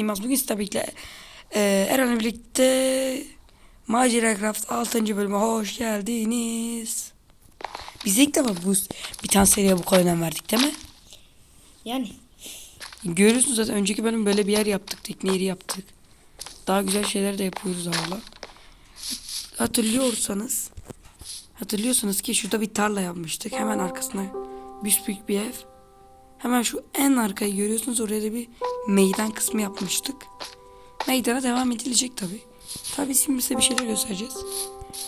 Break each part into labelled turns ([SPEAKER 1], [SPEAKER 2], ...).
[SPEAKER 1] Yılmaz. Bugün tabii ki e, Eren'le birlikte Macera Craft 6. bölüme hoş geldiniz. Biz ilk defa bu bir tane seriye bu kadar önem verdik değil mi?
[SPEAKER 2] Yani
[SPEAKER 1] Görüyorsunuz zaten önceki bölüm böyle bir yer yaptık. Tekne yeri yaptık. Daha güzel şeyler de yapıyoruz hala. Hatırlıyorsanız hatırlıyorsanız ki şurada bir tarla yapmıştık. Hemen arkasına büyük bir ev. Hemen şu en arkayı görüyorsunuz. Oraya da bir meydan kısmı yapmıştık. Meydana devam edilecek tabi. Tabi şimdi size bir şeyler göstereceğiz.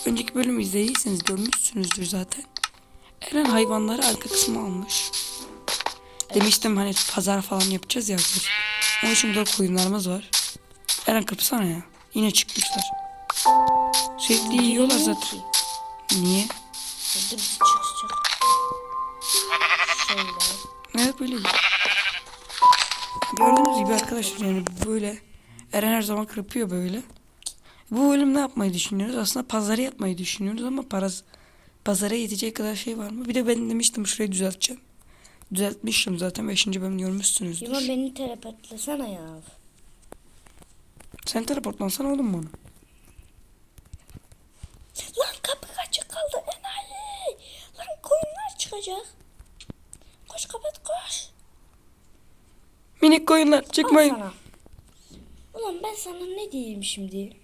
[SPEAKER 1] Önceki bölümü izlediyseniz görmüşsünüzdür zaten. Eren hayvanları arka kısmı almış. Demiştim hani pazar falan yapacağız ya. arkadaşlar. Onun için burada koyunlarımız var. Eren kırpsana ya. Yine çıkmışlar. Sürekli yiyorlar zaten. Niye?
[SPEAKER 2] dur bir çık çık. Şöyle.
[SPEAKER 1] Evet böyle. Gördüğünüz gibi arkadaşlar yani böyle Eren her zaman kırpıyor böyle. Bu bölüm ne yapmayı düşünüyoruz? Aslında pazarı yapmayı düşünüyoruz ama paraz, pazara yetecek kadar şey var mı? Bir de ben demiştim şurayı düzelteceğim. Düzeltmiştim zaten 5. bölüm görmüşsünüzdür.
[SPEAKER 2] Yuma beni telepatlesana ya.
[SPEAKER 1] Sen teleportlansana oğlum bana.
[SPEAKER 2] Lan kapı açık kaldı enayi. Lan koyunlar çıkacak. Koş kapat koş.
[SPEAKER 1] Minik koyunlar
[SPEAKER 2] Al
[SPEAKER 1] çıkmayın.
[SPEAKER 2] sana. Ulan ben sana ne diyeyim şimdi?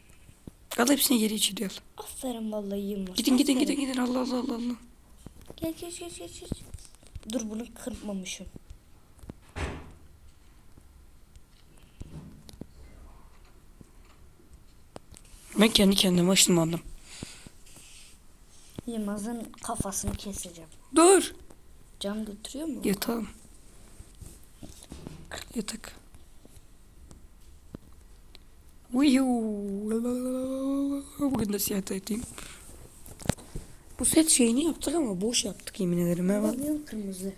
[SPEAKER 1] Al hepsini geri içeri al.
[SPEAKER 2] Aferin vallahi Yılmaz.
[SPEAKER 1] Gidin gidin
[SPEAKER 2] aferin.
[SPEAKER 1] gidin gidin Allah Allah Allah Allah.
[SPEAKER 2] Gel gel gel gel gel. Dur bunu kırpmamışım.
[SPEAKER 1] Ben kendi kendime ışınlandım.
[SPEAKER 2] Yılmaz'ın kafasını keseceğim.
[SPEAKER 1] Dur.
[SPEAKER 2] Can götürüyor mu?
[SPEAKER 1] Yatalım. Yatak. Bugün de siyah eteyim. Bu set şeyini yaptık ama boş yaptık yemin ederim. Hemen.
[SPEAKER 2] Kırmızı.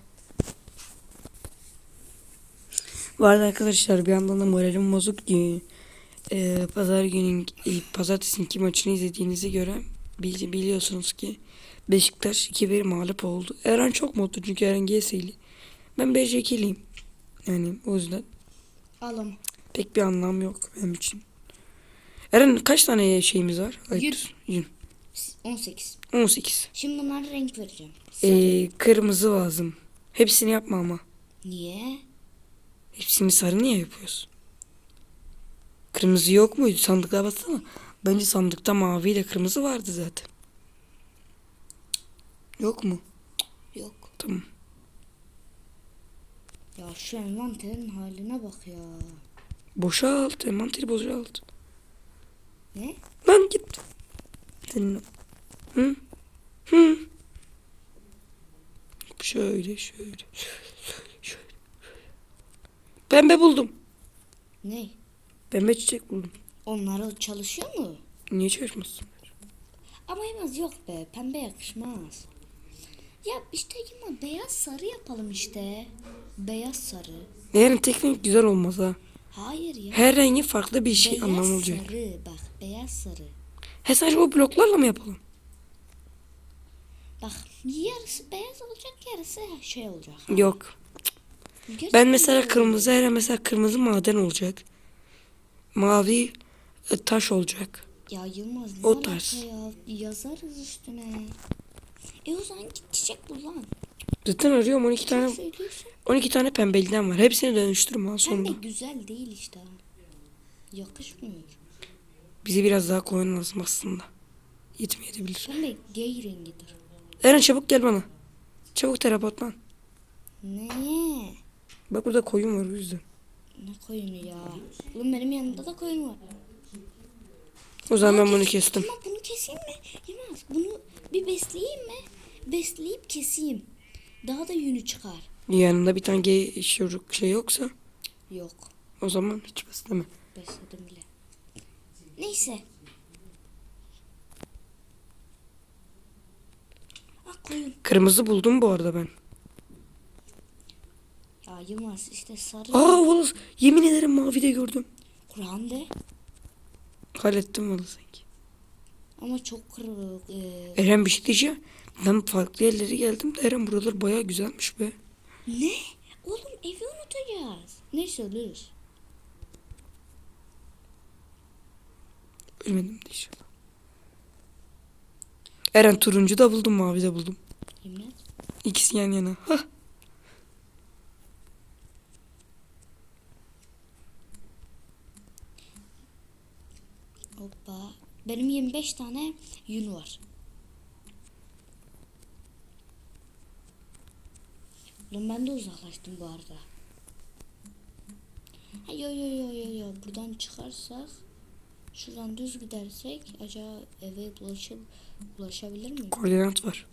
[SPEAKER 1] Bu arada arkadaşlar bir yandan da moralim bozuk ki e, pazar günün e, pazartesinki maçını izlediğinize göre bili- biliyorsunuz ki Beşiktaş 2-1 mağlup oldu. Eren çok mutlu çünkü Eren GS'li. Ben BJK'liyim. Yani o yüzden
[SPEAKER 2] Alım.
[SPEAKER 1] pek bir anlam yok benim için. Eren kaç tane şeyimiz var?
[SPEAKER 2] Yüz.
[SPEAKER 1] dur, yüz.
[SPEAKER 2] 18.
[SPEAKER 1] 18.
[SPEAKER 2] Şimdi bunlara renk vereceğim.
[SPEAKER 1] E, kırmızı lazım. Hepsini yapma ama.
[SPEAKER 2] Niye?
[SPEAKER 1] Hepsini sarı niye yapıyorsun? Kırmızı yok muydu? Sandıklara baksana. Bence sandıkta mavi ile kırmızı vardı zaten. Yok mu?
[SPEAKER 2] Yok.
[SPEAKER 1] Tamam.
[SPEAKER 2] Ya şu envanterin haline bak ya.
[SPEAKER 1] Boşalt. Envanteri boşalt.
[SPEAKER 2] Ne?
[SPEAKER 1] Lan git. Senin... Hı? Hı? Şöyle şöyle. Şöyle şöyle. Pembe buldum.
[SPEAKER 2] Ne?
[SPEAKER 1] Pembe çiçek buldum.
[SPEAKER 2] Onları çalışıyor mu?
[SPEAKER 1] Niye çalışmasın?
[SPEAKER 2] Ama Yılmaz yok be. Pembe yakışmaz. Ya işte Yılmaz beyaz sarı yapalım işte. Beyaz sarı.
[SPEAKER 1] Eğer teknik güzel olmaz ha.
[SPEAKER 2] Hayır ya.
[SPEAKER 1] Her rengi farklı bir şey
[SPEAKER 2] beyaz
[SPEAKER 1] anlamı olacak.
[SPEAKER 2] sarı. Bak beyaz sarı.
[SPEAKER 1] He sadece bu bloklarla mı yapalım?
[SPEAKER 2] Bak yarısı beyaz olacak yarısı şey olacak.
[SPEAKER 1] Yok.
[SPEAKER 2] Gerçekten
[SPEAKER 1] Ben mesela kırmızı her mesela kırmızı maden olacak. Mavi e, taş olacak.
[SPEAKER 2] Ya Yılmaz ne
[SPEAKER 1] O tarz.
[SPEAKER 2] ya? Yazarız üstüne. E o zaman git çiçek bul lan.
[SPEAKER 1] Zaten arıyorum 12
[SPEAKER 2] Tane... söylüyorsun.
[SPEAKER 1] 12 tane pembeliden var. Hepsini dönüştürme ha
[SPEAKER 2] Pembe
[SPEAKER 1] sonunda.
[SPEAKER 2] güzel değil işte. Yakışmıyor.
[SPEAKER 1] Bize biraz daha koyun lazım aslında. Yetmeyebilir.
[SPEAKER 2] Pembe gay rengidir.
[SPEAKER 1] Eren çabuk gel bana. Çabuk teleportlan.
[SPEAKER 2] Ne?
[SPEAKER 1] Bak burada koyun var o yüzden.
[SPEAKER 2] Ne koyunu ya? Oğlum benim yanımda da koyun var.
[SPEAKER 1] O zaman ben bunu
[SPEAKER 2] kes-
[SPEAKER 1] kestim.
[SPEAKER 2] Tamam bunu keseyim mi? Yemez. Bunu bir besleyeyim mi? Besleyip keseyim. Daha da yünü çıkar.
[SPEAKER 1] Yanında bir tane gay şuruk şey yoksa
[SPEAKER 2] Yok.
[SPEAKER 1] o zaman hiç besleme.
[SPEAKER 2] Besledim bile. Neyse. Ah koyun.
[SPEAKER 1] Kırmızı buldum bu arada ben.
[SPEAKER 2] Ya Yılmaz işte sarı.
[SPEAKER 1] Aa vallahi yemin ederim mavi de gördüm.
[SPEAKER 2] Kur'an de.
[SPEAKER 1] Hallettim vallahi sanki.
[SPEAKER 2] Ama çok kırık. Ee...
[SPEAKER 1] Eren bir şey diyeceğim. Ben farklı yerlere geldim de Eren buralar baya güzelmiş be.
[SPEAKER 2] Ne? Oğlum evi unutacağız. Neyse ölürüz.
[SPEAKER 1] Ölmedim de inşallah. Eren turuncu da buldum mavi de buldum.
[SPEAKER 2] Emret.
[SPEAKER 1] İkisi yan yana. Hah.
[SPEAKER 2] Benim 25 tane yün var. Lan ben de uzaklaştım bu arada. Ha, yo yo yo yo yo. Buradan çıkarsak şuradan düz gidersek acaba eve ulaşıp ulaşabilir miyim?
[SPEAKER 1] Koordinat var.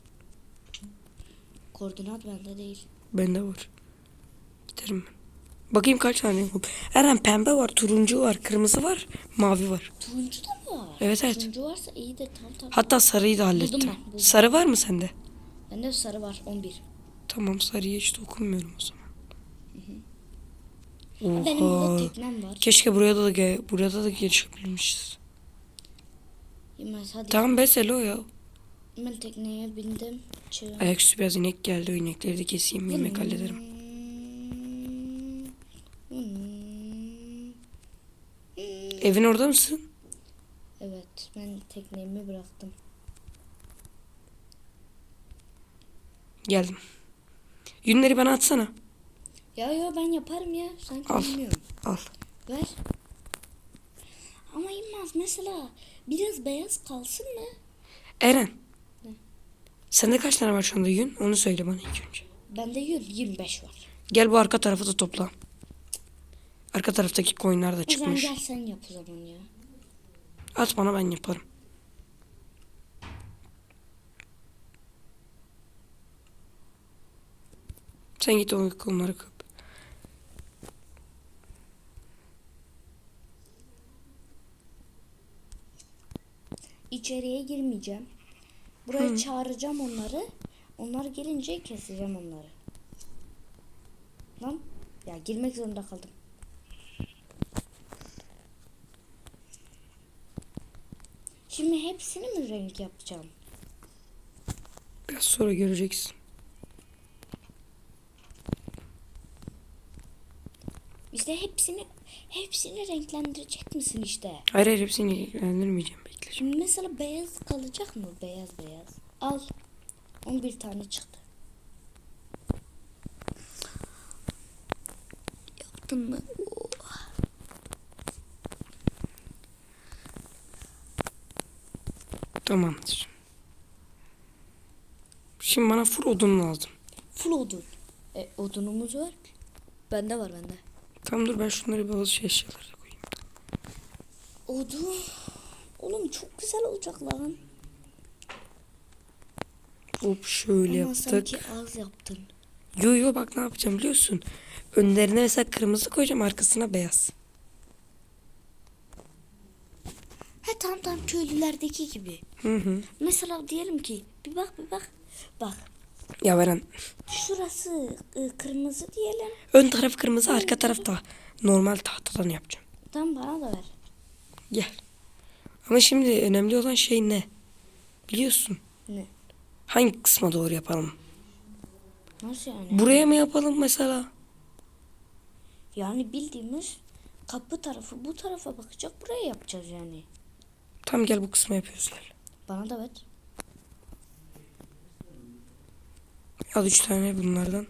[SPEAKER 2] Koordinat bende değil.
[SPEAKER 1] Bende var. Giderim ben. Bakayım kaç tane yok. Eren pembe var, turuncu var, kırmızı var, mavi var.
[SPEAKER 2] Turuncu da mı var?
[SPEAKER 1] Evet, evet.
[SPEAKER 2] Turuncu varsa iyi de tam tam.
[SPEAKER 1] Hatta sarıyı da hallettim.
[SPEAKER 2] Buldum ben, buldum.
[SPEAKER 1] Sarı var mı sende?
[SPEAKER 2] Bende sarı var 11.
[SPEAKER 1] Tamam sarıya hiç dokunmuyorum o zaman.
[SPEAKER 2] Benim burada
[SPEAKER 1] Oha.
[SPEAKER 2] teknem var.
[SPEAKER 1] Keşke buraya da ge- burada da geçebilmişiz.
[SPEAKER 2] Yemez hadi.
[SPEAKER 1] Tamam Beselo ya.
[SPEAKER 2] Ben tekneye bindim. Çığı.
[SPEAKER 1] Ayaküstü biraz inek geldi. O inekleri de keseyim. Yemek hallederim. Evin orada mısın?
[SPEAKER 2] Evet ben teknemi bıraktım.
[SPEAKER 1] Geldim. Yünleri bana atsana.
[SPEAKER 2] Ya ya ben yaparım ya. Sanki
[SPEAKER 1] Al.
[SPEAKER 2] bilmiyorum.
[SPEAKER 1] Al.
[SPEAKER 2] Ver. Ama İlmaz mesela biraz beyaz kalsın mı?
[SPEAKER 1] Eren. Sende kaç tane var şu anda yün? Onu söyle bana ilk önce.
[SPEAKER 2] Bende 100, 25 var.
[SPEAKER 1] Gel bu arka tarafı da topla. Arka taraftaki koyunlar da çıkmış.
[SPEAKER 2] gel sen yap o zaman ya.
[SPEAKER 1] At bana ben yaparım. Sen git o konuları kap.
[SPEAKER 2] İçeriye girmeyeceğim. Buraya çağıracağım onları. Onlar gelince keseceğim onları. Lan ya girmek zorunda kaldım. Şimdi hepsini mi renk yapacağım?
[SPEAKER 1] Biraz sonra göreceksin.
[SPEAKER 2] İşte hepsini hepsini renklendirecek misin işte?
[SPEAKER 1] Hayır hayır hepsini ilgilendirmeyeceğim bekle.
[SPEAKER 2] Şimdi mesela beyaz kalacak mı? Beyaz beyaz. Al. 11 tane çıktı. Yaptın mı? Oo.
[SPEAKER 1] Tamamdır. Şimdi bana full odun lazım.
[SPEAKER 2] Full odun. E, odunumuz var. Bende var bende.
[SPEAKER 1] Tamam dur ben şunları bazı şey eşyalara koyayım.
[SPEAKER 2] Odun. Oğlum çok güzel olacak lan.
[SPEAKER 1] Hop şöyle
[SPEAKER 2] Ama
[SPEAKER 1] yaptık.
[SPEAKER 2] sanki az yaptın.
[SPEAKER 1] Yo yo bak ne yapacağım biliyorsun. Önlerine mesela kırmızı koyacağım arkasına beyaz.
[SPEAKER 2] He tam tam köylülerdeki gibi.
[SPEAKER 1] Hı hı.
[SPEAKER 2] Mesela diyelim ki bir bak bir bak. Bak
[SPEAKER 1] Ya Veren
[SPEAKER 2] şurası e, kırmızı diyelim.
[SPEAKER 1] ön taraf kırmızı arka taraf da normal tahtadan yapacağım.
[SPEAKER 2] Tam bana da ver.
[SPEAKER 1] Gel. Ama şimdi önemli olan şey ne? Biliyorsun.
[SPEAKER 2] Ne?
[SPEAKER 1] Hangi kısma doğru yapalım?
[SPEAKER 2] Nasıl yani?
[SPEAKER 1] Buraya mı yapalım mesela?
[SPEAKER 2] Yani bildiğimiz kapı tarafı bu tarafa bakacak buraya yapacağız yani.
[SPEAKER 1] Tam gel bu kısma yapıyoruz gel.
[SPEAKER 2] Bana da ver.
[SPEAKER 1] Al üç tane bunlardan.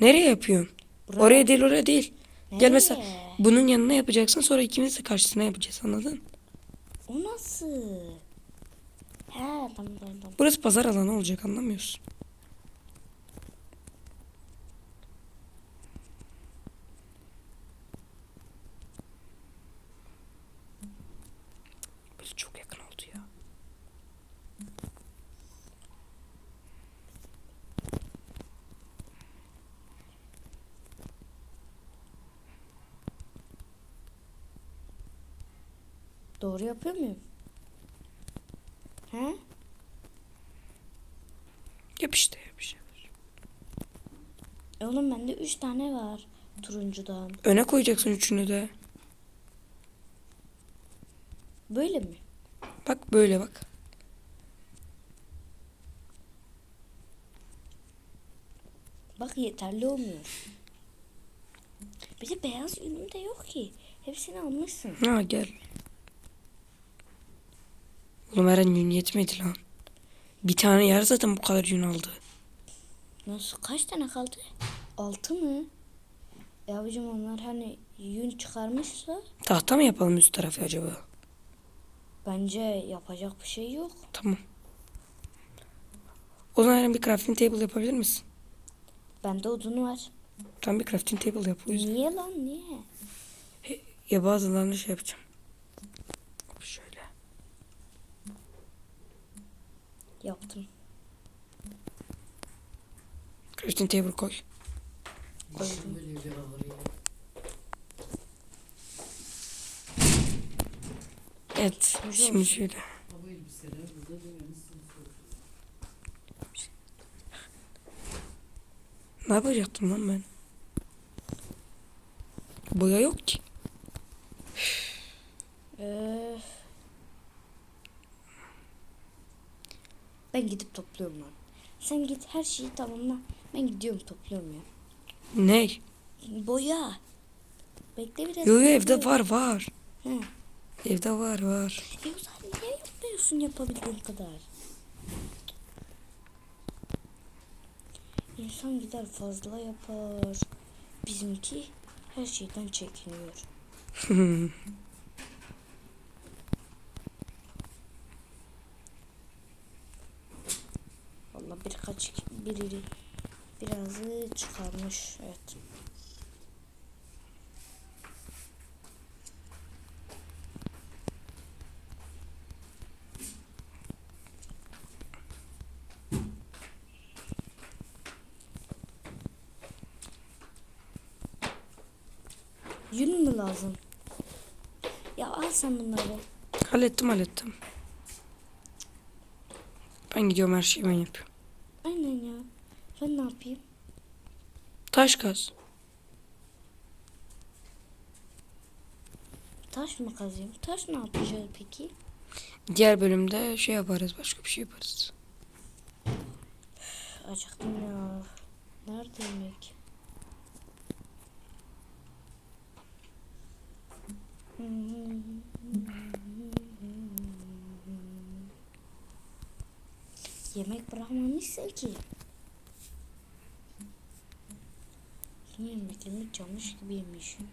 [SPEAKER 1] Nereye yapıyorsun?
[SPEAKER 2] Buraya.
[SPEAKER 1] Oraya değil oraya değil. Gel
[SPEAKER 2] Nereye?
[SPEAKER 1] mesela bunun yanına yapacaksın sonra ikimiz de karşısına yapacağız anladın?
[SPEAKER 2] O nasıl? He tamam tamam tamam.
[SPEAKER 1] Burası pazar alanı olacak anlamıyorsun. Böyle çok yakın oldu ya.
[SPEAKER 2] Doğru yapıyor muyum? He?
[SPEAKER 1] Yap işte yap şeyler.
[SPEAKER 2] E oğlum bende 3 tane var turuncudan.
[SPEAKER 1] Öne koyacaksın üçünü de.
[SPEAKER 2] Böyle mi?
[SPEAKER 1] Bak böyle bak.
[SPEAKER 2] Bak yeterli olmuyor. Bir de beyaz yünüm de yok ki. Hepsini almışsın.
[SPEAKER 1] Ha gel. Eren yün yetmedi lan. Bir tane yer zaten bu kadar yün aldı.
[SPEAKER 2] Nasıl kaç tane kaldı? Altı mı? E abicim onlar hani yün çıkarmışsa
[SPEAKER 1] Tahta mı yapalım üst tarafı acaba?
[SPEAKER 2] bence yapacak bir şey yok.
[SPEAKER 1] Tamam. O zaman Eren bir crafting table yapabilir misin?
[SPEAKER 2] Bende odun var.
[SPEAKER 1] Tam bir crafting table yap o yüzden.
[SPEAKER 2] Niye lan niye?
[SPEAKER 1] Ya bazılarını şey yapacağım. Şöyle.
[SPEAKER 2] Yaptım.
[SPEAKER 1] Crafting table koy.
[SPEAKER 2] Koydum.
[SPEAKER 1] Evet. Şimdi şöyle. Ne yapacaktım lan ben? Boya yok ki.
[SPEAKER 2] Ee, ben gidip topluyorum lan. Sen git her şeyi tamamla. Ben gidiyorum topluyorum ya.
[SPEAKER 1] Ne?
[SPEAKER 2] Boya. Bekle biraz.
[SPEAKER 1] Yo yo
[SPEAKER 2] bekle.
[SPEAKER 1] evde var var.
[SPEAKER 2] Hı.
[SPEAKER 1] Evde var var.
[SPEAKER 2] E o zaman niye yapmıyorsun yapabildiğin kadar? İnsan gider fazla yapar. Bizimki her şeyden çekiniyor. Vallahi birkaç biri birazı çıkarmış. Evet. Yün mü lazım? Ya al sen bunları.
[SPEAKER 1] hallettim hallettim. Ben gidiyorum her şeyi ben yapıyorum.
[SPEAKER 2] Aynen ya. Ben ne yapayım?
[SPEAKER 1] Taş kaz.
[SPEAKER 2] Taş mı kazayım? Taş ne yapacağız peki?
[SPEAKER 1] Diğer bölümde şey yaparız başka bir şey yaparız.
[SPEAKER 2] Acıktım ya. Nerede yemek? Yemek bırakmamışsın ki. Tüm yemeklerimi camış gibi yemişim.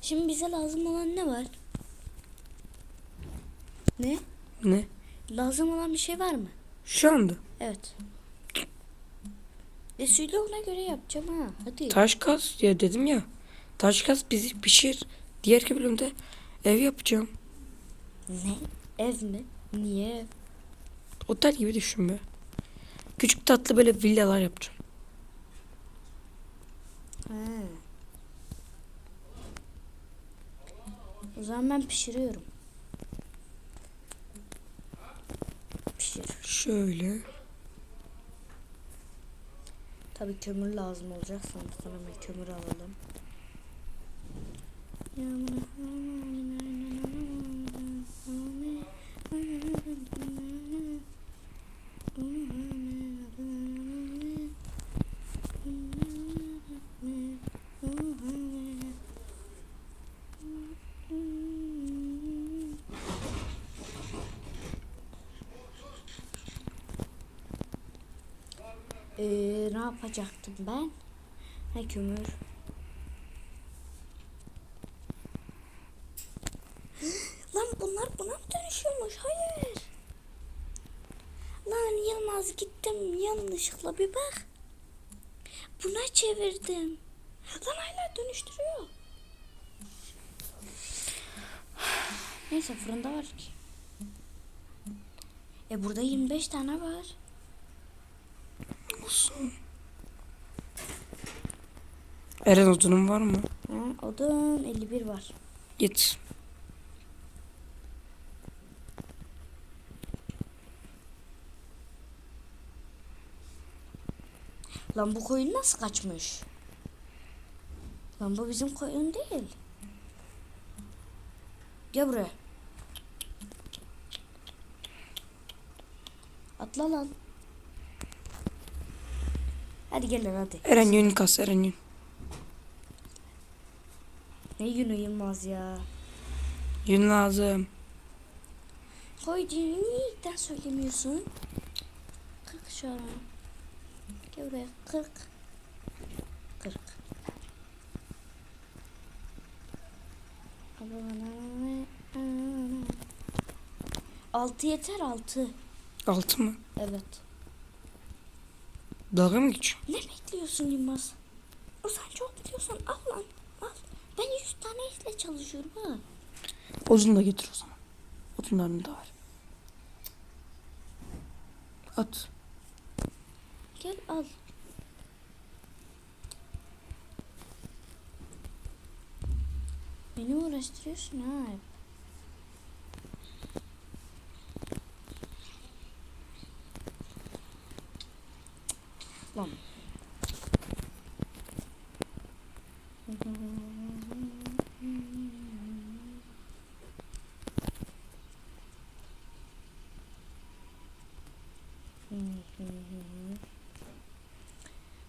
[SPEAKER 2] Şimdi bize lazım olan ne var? Ne?
[SPEAKER 1] Ne?
[SPEAKER 2] Lazım olan bir şey var mı?
[SPEAKER 1] Şu anda.
[SPEAKER 2] Evet. E söyle ona göre yapacağım ha. Hadi.
[SPEAKER 1] Taş kaz ya dedim ya. Taş kaz bizi pişir. Diğer bölümde ev yapacağım.
[SPEAKER 2] ne? Ev mi? Niye?
[SPEAKER 1] Otel gibi düşün be. Küçük tatlı böyle villalar yapacağım.
[SPEAKER 2] Ha. O zaman ben pişiriyorum. Pişir.
[SPEAKER 1] Şöyle.
[SPEAKER 2] Tabii kömür lazım olacak. Hemen kömür alalım. Ee, ne yapacaktım ben? Ha kömür. Lan bunlar buna mı dönüşüyormuş? Hayır. Lan Yılmaz gittim yanlışlıkla bir bak. Buna çevirdim. Lan hala dönüştürüyor. Neyse fırında var ki. E burada 25 tane var.
[SPEAKER 1] Olsun. Eren odunun var mı?
[SPEAKER 2] Ha, odun 51 var.
[SPEAKER 1] Git.
[SPEAKER 2] Lan bu koyun nasıl kaçmış? Lan bu bizim koyun değil. Gel buraya. Atla lan. Hadi gel lan hadi.
[SPEAKER 1] Eren yün kas Eren yün.
[SPEAKER 2] Ne günü Yılmaz ya.
[SPEAKER 1] Yün lazım.
[SPEAKER 2] Koyduğunu niye ilkten söylemiyorsun? Kırk şu an. Gel buraya. Kırk. Kırk. Altı yeter altı.
[SPEAKER 1] Altı mı?
[SPEAKER 2] Evet.
[SPEAKER 1] Dalga mı geçiyorsun?
[SPEAKER 2] Ne bekliyorsun Yılmaz? O sen çok biliyorsan al lan. Al. Ben yüz tane işle çalışıyorum ha.
[SPEAKER 1] Odun da getir o zaman. Odunlarını da ver. At.
[SPEAKER 2] Gel al. Beni uğraştırıyorsun ha. hep. Lan.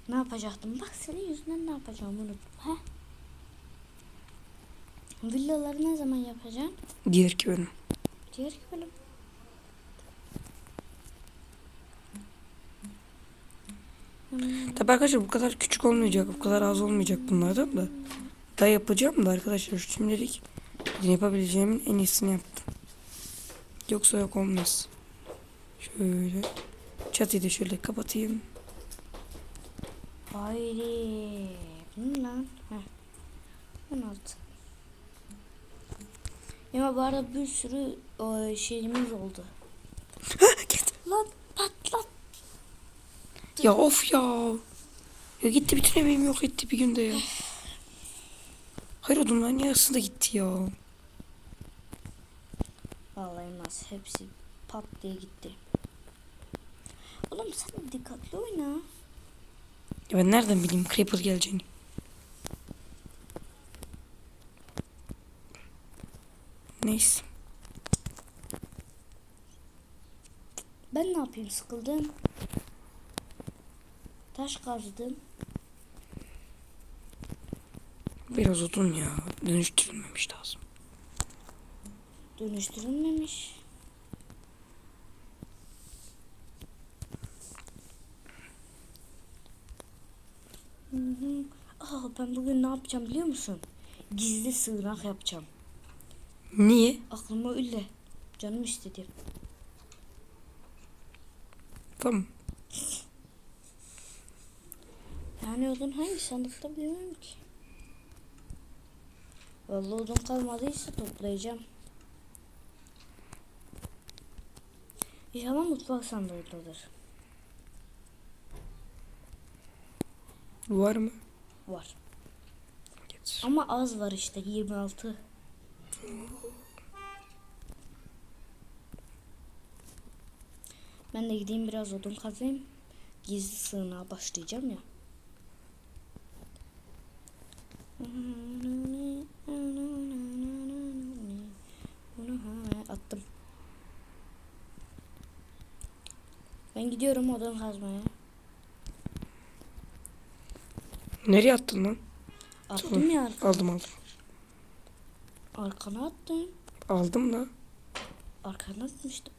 [SPEAKER 2] Ne yapacaktım? Bak senin yüzünden ne yapacağımı unuttum. He? Villaları ne zaman yapacaksın?
[SPEAKER 1] Diğer ki benim.
[SPEAKER 2] Diğer bölüm.
[SPEAKER 1] Tabi arkadaşlar bu kadar küçük olmayacak. Bu kadar az olmayacak bunlardan da. Daha yapacağım da arkadaşlar şimdilik yapabileceğimin en iyisini yaptım. Yoksa yok olmaz. Şöyle. Çatıyı da şöyle kapatayım.
[SPEAKER 2] Haydi. Bu lan? Heh. 16. Ya bu arada bir sürü o, şeyimiz oldu.
[SPEAKER 1] Git.
[SPEAKER 2] Lan patlat.
[SPEAKER 1] Ya of ya. Ya gitti bütün emeğim yok etti bir günde ya. Hayır odunların yarısı da gitti ya.
[SPEAKER 2] Vallahi nasıl hepsi pat diye gitti. Oğlum sen dikkatli oyna.
[SPEAKER 1] Ya ben nereden bileyim Creeper geleceğini. Neyse.
[SPEAKER 2] Ben ne yapayım sıkıldım. Taş kazdım.
[SPEAKER 1] Biraz odun ya. Dönüştürülmemiş lazım.
[SPEAKER 2] Dönüştürülmemiş. Aa, ben bugün ne yapacağım biliyor musun? Gizli sığınak yapacağım.
[SPEAKER 1] Niye?
[SPEAKER 2] Aklıma öyle. Canım istedi.
[SPEAKER 1] Tamam.
[SPEAKER 2] Yani odun hangi sandıkta bilmiyorum ki. Vallahi odun kalmadıysa toplayacağım. İnşallah mutfak sandığındadır.
[SPEAKER 1] Var mı?
[SPEAKER 2] Var.
[SPEAKER 1] Getir.
[SPEAKER 2] Ama az var işte 26. Ben de gideyim biraz odun kazayım. Gizli sığınağa başlayacağım ya. Attım. Ben gidiyorum odun kazmaya.
[SPEAKER 1] Nereye attın lan?
[SPEAKER 2] Attım ya arka-
[SPEAKER 1] Aldım aldım.
[SPEAKER 2] arkana attım.
[SPEAKER 1] Aldım da.
[SPEAKER 2] Arkana atmıştım.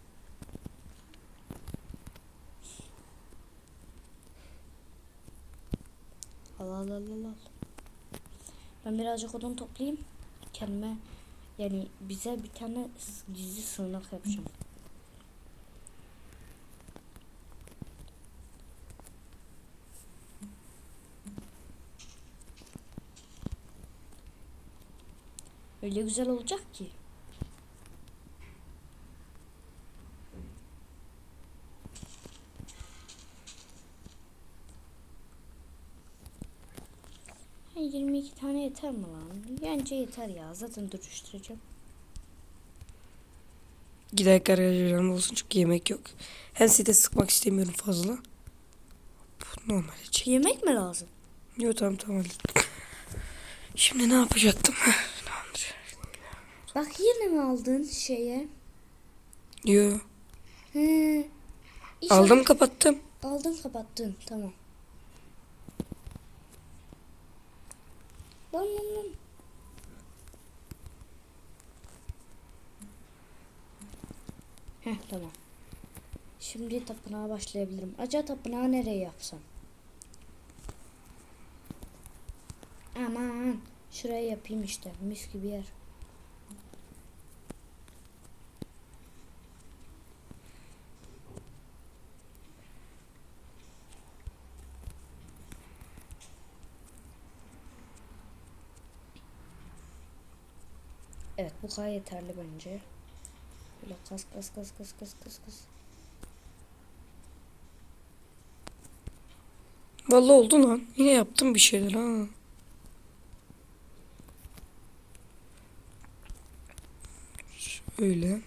[SPEAKER 2] Al al al al. Ben birazcık odun toplayayım. Kendime yani bize bir tane gizli sığınak yapacağım. Öyle güzel olacak ki. Ha, 22 tane yeter mi lan? Bence yeter ya. Zaten dönüştüreceğim.
[SPEAKER 1] Gider garajlarım olsun çünkü yemek yok. Hem site sıkmak istemiyorum fazla. Bu normal çek.
[SPEAKER 2] Yemek mi lazım?
[SPEAKER 1] Yok tamam tamam. Şimdi ne yapacaktım?
[SPEAKER 2] Bak yine mi aldın şeye?
[SPEAKER 1] Yo.
[SPEAKER 2] He. İnşallah-
[SPEAKER 1] Aldım kapattım.
[SPEAKER 2] Aldın kapattın. Tamam. Lan lan lan. Heh tamam. Şimdi tapınağa başlayabilirim. Acaba tapınağı nereye yapsam? Aman. Şuraya yapayım işte. Mis gibi yer. Evet bu kadar yeterli bence. Böyle kas kas kas kas kas kas kas.
[SPEAKER 1] Vallahi oldu lan. Yine yaptım bir şeyler ha. Şöyle.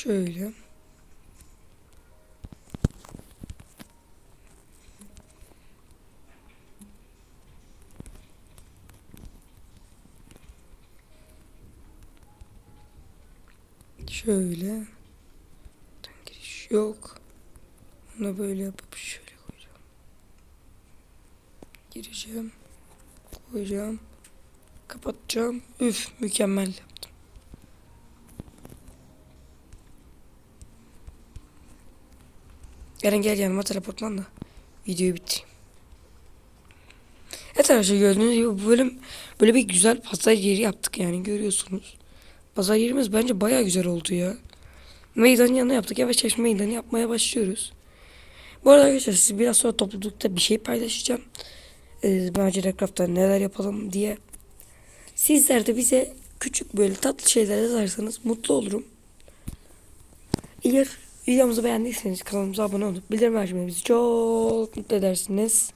[SPEAKER 1] Şöyle. Şöyle. Giriş yok. Bunu böyle yapıp şöyle koyacağım. Gireceğim. Koyacağım. Kapatacağım. Üf mükemmel Eren gel yanıma teleportman da videoyu bitireyim. Evet arkadaşlar gördüğünüz gibi bu bölüm böyle bir güzel pazar yeri yaptık yani görüyorsunuz. Pazar yerimiz bence baya güzel oldu ya. Meydanın yanına yaptık. Yavaş yavaş meydanı yapmaya başlıyoruz. Bu arada arkadaşlar siz biraz sonra toplulukta bir şey paylaşacağım. Ee, Macera Craft'ta neler yapalım diye. Sizler de bize küçük böyle tatlı şeyler yazarsanız mutlu olurum. Eğer videomuzu beğendiyseniz kanalımıza abone olup bildirim açmayı bizi çok mutlu edersiniz.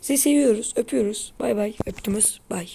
[SPEAKER 1] Sizi seviyoruz, öpüyoruz. Bay bay. Öptünüz. Bay.